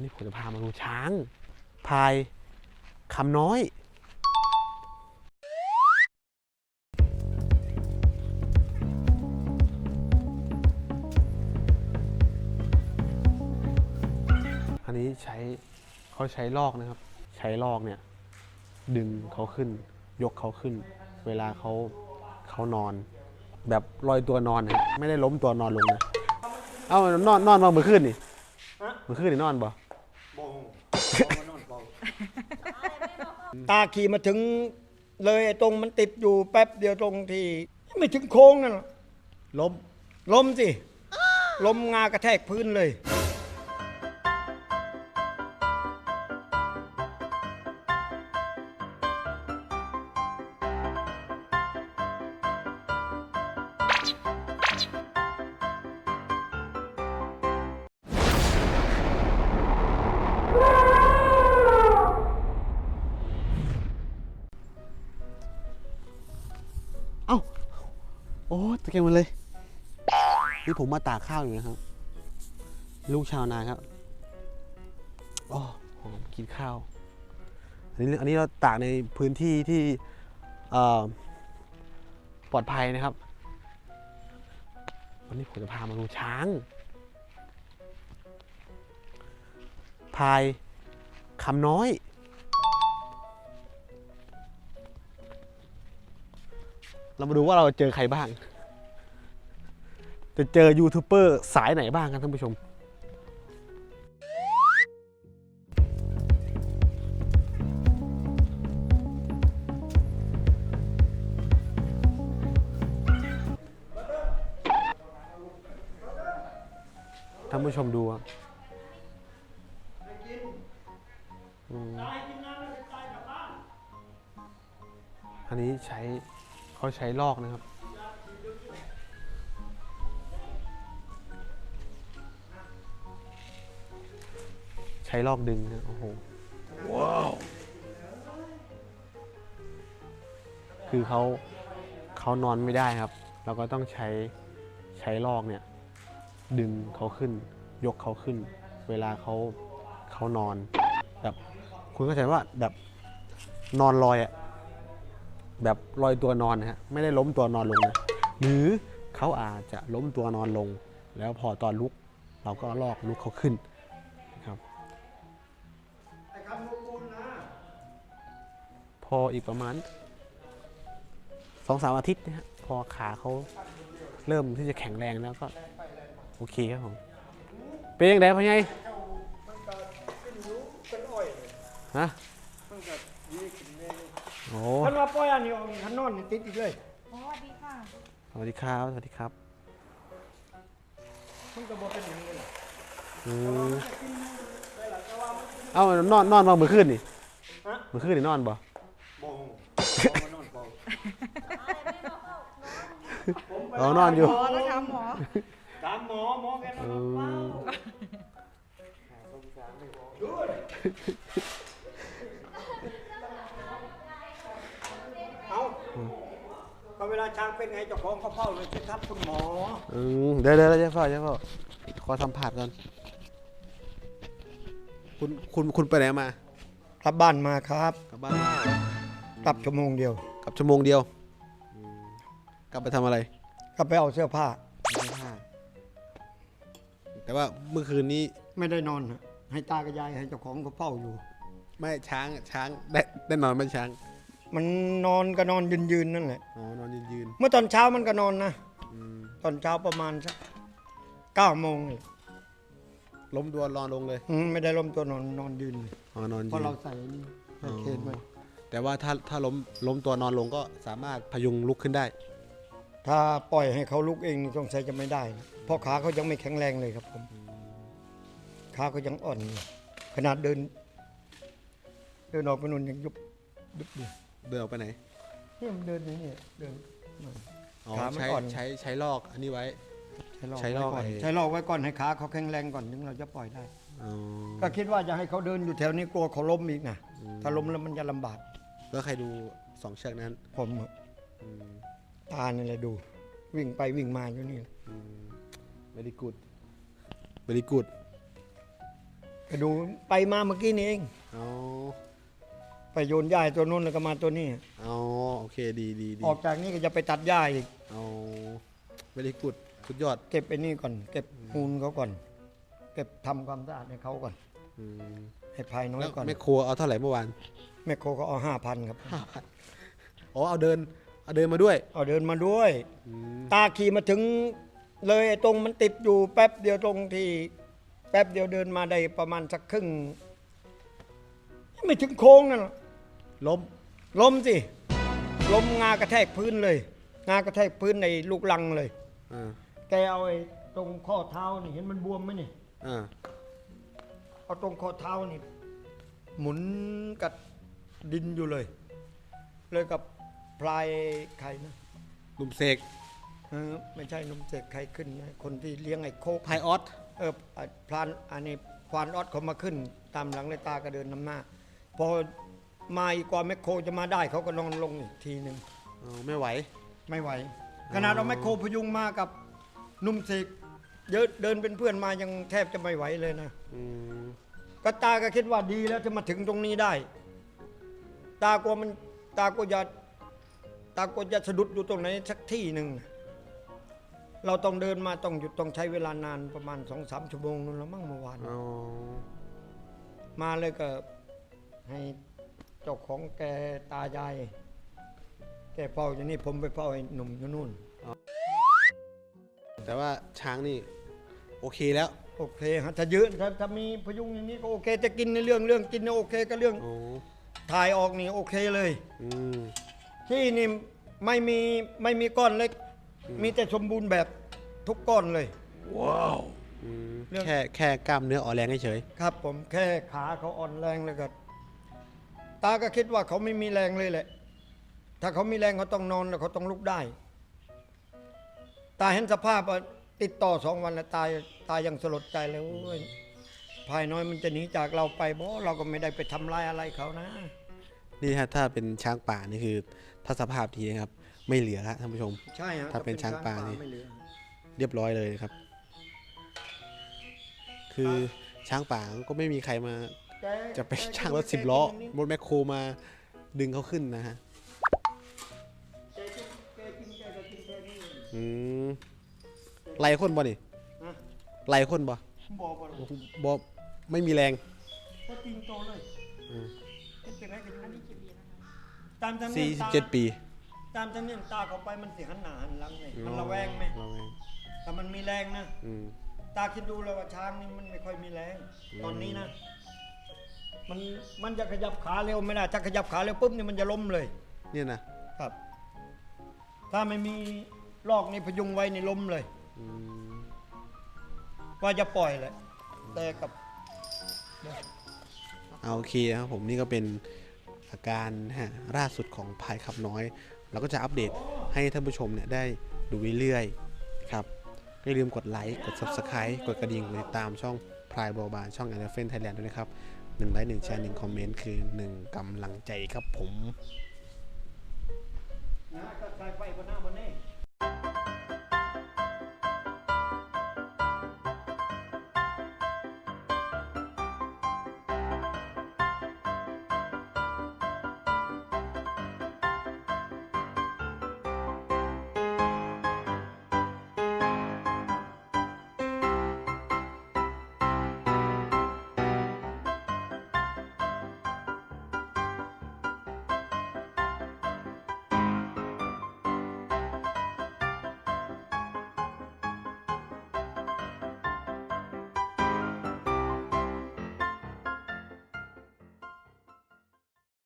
วันนี้ผมจะพามาดูช้าง พายคำน้อย อันนี้ใช้เขาใช้ลอกนะครับ ใช้ลอกเนี่ย ดึงเขาขึ้น ยกเขาขึ้น เวลาเขาเขานอน แบบลอยตัวนอนนะไม่ได้ล้มตัวนอนลงนะ เอ้านอนนอนมาเมื่อคืนนี่เมื่อคืนนี่นอนบ่ ตาขี่มาถึง เลยไอ้ตรงมันติดอยู่แป๊บเดียวตรงที่ ไม่ถึงโค้งนั่นหรอกล้มล้มสิล้มงากระแทกพื้นเลย เกียงหมันเลย นี่ผมมาตากข้าวอยู่นะครับ ลูกชาวนาครับอ๋อหอมกินข้าว อันนี้อันนี้เราตากในพื้นที่ที่ปลอดภัยนะครับ วันนี้ผมจะพามาดูช้างพายคำน้อยเรามาดูว่าเราเจอใครบ้าง จะเจอยูทูบเบอร์สายไหนบ้างกันท่านผู้ชม ท่านผู้ชมดูอะอืมอันนี้ใช้เขาใช้ลอกนะครับ ใช้ลอกดึงนะโอ้โหว้าวคือเขาเขานอนไม่ได้ครับ เราก็ต้องใช้ใช้ลอกเนี่ย ดึงเขาขึ้น ยกเขาขึ้น เวลาเขาเขานอนแบบคุณเข้าใจว่าแบบนอนลอยอะแบบลอยตัวนอนนะฮะไม่ได้ล้มตัวนอนลงนะหรือเขาอาจจะล้มตัวนอนลง แล้วพอตอนลุกเราก็ลอกลุกเขาขึ้น ออีกประมาณสองสามอาทิตย์นะฮะพอขาเขาเริ่มที่จะแข็งแรงแล้วก็ โอเคครับผมเป็นยังไงพ่อใหญ่ฮะโอ้ท่านว่าป้อยอันนี้ออกท่านนอนนี่ติดอีกเลยสวัสดีค่ะสวัสดีครับสวัสดีครับมันก็บอกเป็นอย่างนี้อืมเอ้านอนนอนมาเมื่อคืนนี่ฮะเมื่อคืนนี่นอนบ่บงมาน อ๋อนอนอยู่ หมอแล้วคะหมอถามหมอหมอแกนอนเบาอเอเวลาช้างเป็นไงเจ้าของเขาเฝ้าเลยสิครับคุณหมออืมเดี๋ยวเดี๋ยวเดี๋ยวเพ่อเดี๋ยวเพ่อขอสัมผัสก่อนคุณคุณคุณไปไหนมา กลับบ้านมาครับกลับบ้านมา กลับชั่วโมงเดียว กลับชั่วโมงเดียวอืมกลับไปทำอะไร กลับไปเอาเสื้อผ้าเสื้อผ้า แต่ว่าเมื่อคืนนี้ไม่ได้นอนฮะให้ตากับยายให้เจ้าของเขาเฝ้าอยู่ ไม่ช้างช้างได้ได้นอนไหมช้างมันนอนก็นอนยืนยืนๆนั่นแหละ อ๋อนอนยืนยืนเมื่อตอนเช้ามันก็นอนนะอืมตอนเช้าประมาณสักเก้าโมงนี่ล้มตัวนอนลงเลยอืมไม่ได้ล้มตัวนอนนอนยืนอ๋อนอนเพยืราะน เราใส่นี่ใส่เคนไว้ แต่ว่าถ้าถ้าล้มล้มตัวนอนลงก็สามารถพยุงลุกขึ้นได้ ถ้าปล่อยให้เขาลุกเองนี่สงสัยจะไม่ได้นะเพราะขาเขายังไม่แข็งแรงเลยครับผมขาเขายังอ่อนอยู่ขนาดเดิน เดินออกไปนู่นยังยุบยุบอยู่เดินออกไปไหนเนี่ยมันเดินอย่างนี้เดินอ๋อขามันใช้อ่อน ใช้ใช้ลอกอันนี้ไว้ ใช้ใช้ลลออกกไว้ก่อนไอ้ ใช้ลอกไว้ก่อนให้ขาเขาแข็งแรงก่อนถึงเราจะปล่อยได้ อ๋อ ก็คิดว่าจะให้เขาเดินอยู่แถวนี้กลัวเขาล้มอีกนะถ้าล้มแล้วมันจะลำบาก แล้วใครดูสองเชือกนั้นผมอะอืมตานี่แหละดู วิ่งไปวิ่งมาอยู่นี่อืม very good very good ไปดูไปมาเมื่อกี้นี่เองอ๋อไปโยนหญ้าให้ตัวนู้นแล้วก็มาตัวนี้อ๋อโอเคดีดีดีออกจากนี้ก็จะไปตัดหญ้าอีกอ๋อเวลีกุดสุดยอด เก็บไอ้นี่ก่อน เก็บมูลเขาก่อน เก็บทำความสะอาดให้เขาก่อนอืม ให้ภายน้อยแล้วก่อน แม่ครัวเอาเท่าไหร่เมื่อวานแม่โคก็เอาห้าพันครับ อ๋อเอาเดินเอาเดินมาด้วยเอาเดินมาด้วยอืมตาขี่มาถึง เลยไอ้ตรงมันติดอยู่แป๊บเดียวตรงที่ แป๊บเดียวเดินมาได้ประมาณสักครึ่ง ไม่ถึงโค้งนั่นหรอกล้มล้มสิล้มงากระแทกพื้นเลย งากระแทกพื้นในลูกลังเลย อ่าแกเอาไอ้ตรงข้อเท้านี่เห็นมันบวมไหมนี่ อ่า เอาตรงข้อเท้านี่ หมุนกับดินอยู่เลย เลยกับพลายไข่นะหนุ่มเสกเออไม่ใช่นมเสกไข่ขึ้นนะคนที่เลี้ยงไอ้โคกไพออสเอออะพลานอันนี้ควานออดเขามาขึ้น ตามหลังเลยตาก็เดินนำหน้าพอมาอีกกว่าแมคโครจะมาได้เขาก็นอนลงอีกทีหนึ่งอ๋อไม่ไหว ไม่ไหว ขนาดเราแมคโครพยุงมากับนุ่มเสก เยอะเดินเป็นเพื่อนมายังแทบจะไม่ไหวเลยนะอืมก็ตาก็คิดว่าดีแล้วจะมาถึงตรงนี้ได้ ตากลัวมันตากลัวจะตากลัวจะสะดุดอยู่ตรงไหนสักที่หนึ่ง เราต้องเดินมาต้องหยุดต้องใช้เวลานานประมาณสองสามชั่วโมงนู่นแล้วมั้งเมื่อวานอ๋อมาเลยก็ให้เจ้าของแกตายาย แกเฝ้าอย่างนี้ผมไปเฝ้าไอ้หนุ่มอยู่นู่น แต่ว่าช้างนี่ โอเคแล้ว โอเคฮะถ้าเยอะถ้าถ้ามีพยุงอย่างนี้ก็โอเค จะกินในเรื่องเรื่องกินเนี่ยโอเคก็เรื่อง โอ้ถ่ายออกนี่โอเคเลย อืมที่นี่ไม่มีไม่มีก้อนเล็ก มีแต่สมบูรณ์แบบทุกก้อนเลย อืมเรื่อง แค่แค่กล้ามเนื้ออ่อนแรงเฉยครับผมแค่ขาเขาอ่อนแรงเลยก็ตาก็คิดว่าเขาไม่มีแรงเลยแหละ ถ้าเขามีแรงเขาต้องนอนแล้วเขาต้องลุกได้ ตาเห็นสภาพว่า ติดต่อสองวันแล้วตายตายยังสลดใจเลยโอ้ยภายน้อยมันจะหนีจากเราไปบ่เราก็ไม่ได้ไปทำร้ายอะไรเขานะๆนี่ถ้าถ้าเป็นช้างป่านี่คือถ้าสภาพดีนะครับ ไม่เหลือละท่านผู้ชม ใช่ฮะถ้าเป็นช้างป่านี่ ไม่เหลือเรียบร้อยเลยครับ คือช้างป่าก็ไม่มีใครมา แกจะไปแกช่างรถแกสิบล้อกินรถแมคโครมาดึงเขาขึ้นนะฮะแกกินแกกินแกก็กินแค่นี้อืม ไล่คนบ่นี่นะไล่คนบ่บอกว่าบ่ไม่มีแรงก็จริงโตเลยอืมเป็นไรกันอันนี้กี่ปีแล้วตามจำเนียนตา47 ปีตามจำเนียนตาเขาไปมันเสียหันหน้าหันหลังเลยมันระแวงไหมระแวงแต่มันมีแรงนะอืม ตาคิดดูเลยว่าช้างนี่มันไม่ค่อยมีแรงตอนนี้นะ มันมันจะขยับขาเร็วไม่ได้ถ้าขยับขาเร็วปุ๊บนี่มันจะล้มเลย เนี่ยนะครับ ถ้าไม่มีลอกนี่พยุงไว้นี่ล้มเลย อืมว่าจะปล่อยเลยแต่กับเอาโอเคครับผมนี่ก็เป็นอาการฮะล่าสุดของพายขับน้อย เราก็จะอัปเดตให้ท่านผู้ชมเนี่ยได้ดูเรื่อยๆครับอย่าลืมกดไลค์กด Subscribe กดกระดิ่งกดติดตามช่องพายบอบานช่อง a อ f เฟนไทยแลนด์ด้วยนะครับหนึ่งไลค์หนึ่งแชร์หนึ่งคอมเมนต์คือหนึ่งกำลังใจครับผม